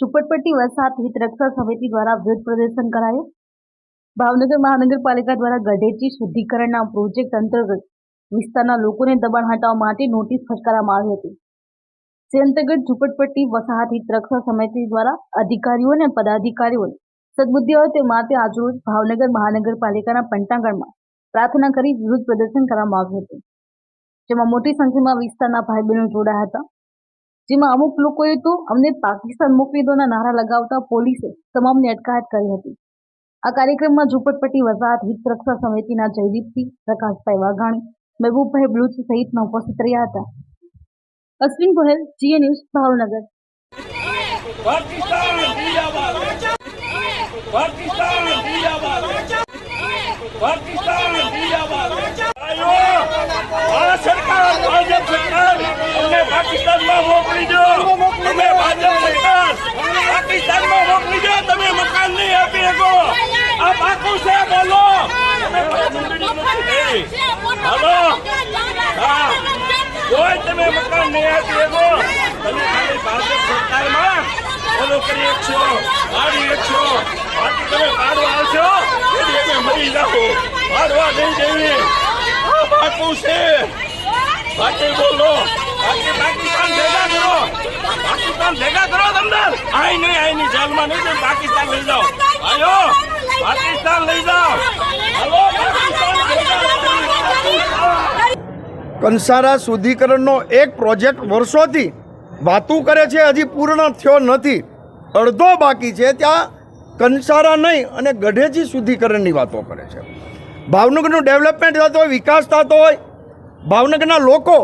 ઝુંપડપટ્ટી વસાહત હિત રક્ષા સમિતિ દ્વારા વિરોધ પ્રદર્શન કરાયું ભાવનગર મહાનગરપાલિકા દ્વારા ગઢેચી શુદ્ધિકરણના પ્રોજેક્ટ અંતર્ગત વિસ્તારના લોકોને દબાણ હટાવવા માટે નોટિસ ફટકારવામાં આવી હતી. જે અંતર્ગત ઝુંપડપટ્ટી વસાહત હિત રક્ષા સમિતિ દ્વારા અધિકારીઓ અને પદાધિકારીઓને સદબુદ્ધિ તે માટે આજરોજ ભાવનગર મહાનગરપાલિકાના પંટાગણમાં પ્રાર્થના કરી વિરોધ પ્રદર્શન કરવામાં આવ્યું હતું. જેમાં મોટી સંખ્યામાં વિસ્તારના ભાઈ બહેનો જોડાયા હતા. જેમાં અમુક લોકોએ તો અમને પાકિસ્તાન મોકલી દોના નારા લગાવતા પોલીસે તમામને અટકાયત કરી હતી. આ કાર્યક્રમમાં ઝુંપડપટ્ટી વસાહત, હિત રક્ષા સમિતિના જયદીપસિંહ પ્રકાશભાઈ વાઘાણી, મહેબૂબભાઈ બ્લુચ સહિતના ઉપસ્થિત રહ્યા હતા. અશ્વિન ગોહેલ, જીએ ન્યૂઝ, ભાવનગર. સરકાર અમને પાકિસ્તાનમાં મોકલી દો તમે ભાજપ સરકાર પાકિસ્તાનમાં મોકલી દો તમે મકાન નહીં આપી શકો આ પાકું છે બોલો તમે મંજૂરી હાલો. હા. કોઈ તમે મકાન નહીં આપી એવો તમે ખાલી ભાજપ સરકારમાં ઓલો કરી છો પાડી છો. બાકી તમે પાડવા આવશો એટલે તમે મરી જાઓ. પાડવા નહીં દેવી. આ બાકું છે. બાકી બોલો. બાકી પાકિસ્તાન ભેગા કરો. પાકિસ્તાન ભેગા કરો તમને. આઈ નહીં, આઈ ની જેલમાં નહીં પાકિસ્તાન લઈ જાઓ. આયો. પાકિસ્તાન લઈ જાઓ. હાલો પાકિસ્તાન ભેગા કરો. કંસારા શુદ્ધિકરણનો એક પ્રોજેક્ટ વર્ષોથી વાતું કરે છે, હજી પૂર્ણ થયો નથી. અડધો બાકી છે, ત્યાં કંસારા નહીં અને ગઢેજી શુદ્ધિકરણની વાતો કરે છે. ભાવનગરનું ડેવલપમેન્ટ થતો હોય, વિકાસ થતો હોય, ભાવનગરના લોકો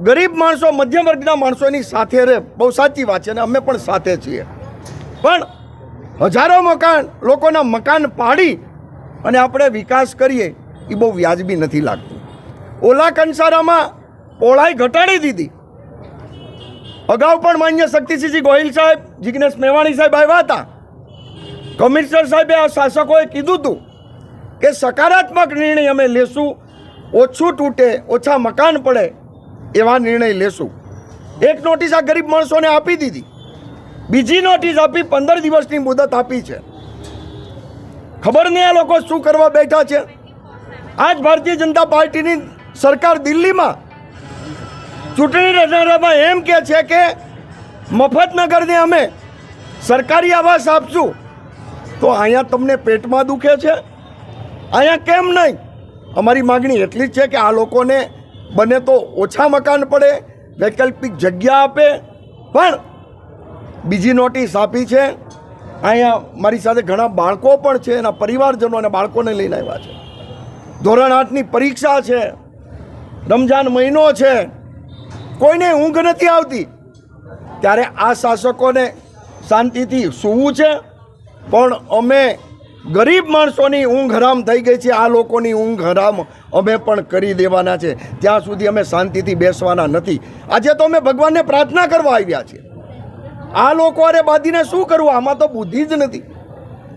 ગરીબ માણસો, મધ્યમ વર્ગના માણસોની સાથે રહે, બહુ સાચી વાત છે અને અમે પણ સાથે છીએ. પણ હજારો મકાન, લોકોના મકાન પાડી અને આપણે વિકાસ કરીએ, એ બહુ વ્યાજબી નથી લાગતું. ઓલા કંસારામાં પહોળાઈ ઘટાડી દીધી. અગાઉ પણ માન્ય શક્તિસિંહજી ગોહિલ સાહેબ, જિગ્નેશ મેવાણી સાહેબ આવ્યા હતા. કમિશનર સાહેબે આ શાસકોએ કીધું હતું કે સકારાત્મક નિર્ણય અમે લેશું, ઓછું તૂટે, ઓછા મકાન પડે એવા નિર્ણય લેશું. એક નોટિસ આ ગરીબ માણસોને આપી દીધી. બીજી નોટિસ આપી પંદર દિવસની મુદત આપી છે. ખબર નહીં આ લોકો શું કરવા બેઠા છે? આજ ભારતીય જનતા પાર્ટીની સરકાર દિલ્હીમાં ચૂંટણી રજારામાં એમ કે છે કે મફતનગરને અમે સરકારી આવાસ આપશું. તો અહીંયા તમને પેટમાં દુખે છે? અહીંયા કેમ નહીં? અમારી માગણી એટલી જ છે કે આ લોકોને બને તો ઓછા મકાન પડે, વૈકલ્પિક જગ્યા આપે. પણ બીજી નોટિસ આપી છે, અહીંયા મારી સાથે ઘણા બાળકો પણ છે, એના પરિવારજનો અને બાળકોને લઈને આવ્યા છે. ધોરણ આઠની પરીક્ષા છે. રમજાન મહિનો છે, કોઈને ઊંઘ નથી આવતી. ત્યારે આ શાસકોને શાંતિથી સૂવું છે, પણ અમે ગરીબ માણસોની ઊંઘ હરામ થઈ ગઈ છે, આ લોકોની ઊંઘ હરામ અમે પણ કરી દેવાના છે. ત્યાં સુધી અમે શાંતિથી બેસવાના નથી. આજે તો અમે ભગવાનને પ્રાર્થના કરવા આવ્યા છીએ. આ લોકો અરે બાંધીને શું કરવું આમાં તો બુદ્ધિ જ નથી.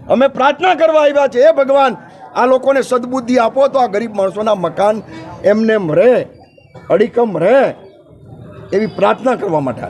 અમે પ્રાર્થના કરવા આવ્યા છે એ ભગવાન આ લોકોને સદબુદ્ધિ આપો તો આ ગરીબ માણસોના મકાન એમને રહે અડીકમ રહે એવી પ્રાર્થના કરવા માટે આજે.